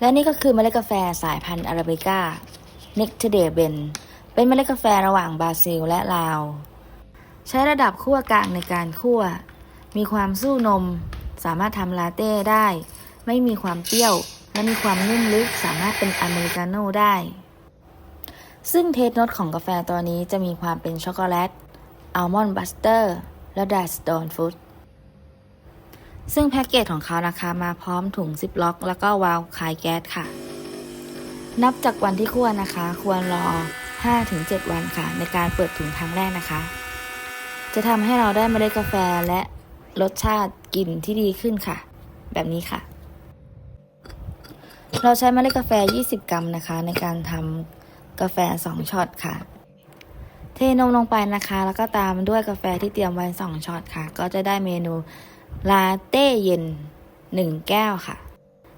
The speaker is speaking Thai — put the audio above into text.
และนี่ก็คือเมล็ดกาแฟสายพันธุ์อาราบิก้าเนกเทเดเบนเป็นเมล็ดกาแฟระหว่างบราซิลและลาว ใช้ระดับคั่วกลางในการคั่ว มีความสู้นม สามารถทำลาเต้ได้ ไม่มีความเปรี้ยว และมีความนุ่มลึกสามารถเป็นอเมริกาโน่ได้ ซึ่งเทสโนตของกาแฟตัวนี้จะมีความเป็นช็อกโกแลตอัลมอนด์บัสเตอร์และดัสโตนฟูด ซึ่งแพ็กเกจของเขานะคะมาพร้อมถุงซิปล็อก แล้วก็วาล์วคายแก๊สค่ะ นับจากวันที่คั่วนะคะ ควรรอ 5-7 วันค่ะ ในการเปิดถุงครั้งแรกนะคะ จะทำให้เราได้เมล็ดกาแฟและรสชาติกลิ่นที่ดีขึ้นค่ะ แบบนี้ค่ะ เราใช้เมล็ดกาแฟ 20 กรัมนะคะ ในการทำกาแฟ 2 ช็อตค่ะ เทนมลงไปนะคะ แล้วก็ตามด้วยกาแฟที่เตรียมไว้ 2 ช็อตค่ะ ก็จะได้เมนู ลาเต้เย็น 1 แก้วค่ะ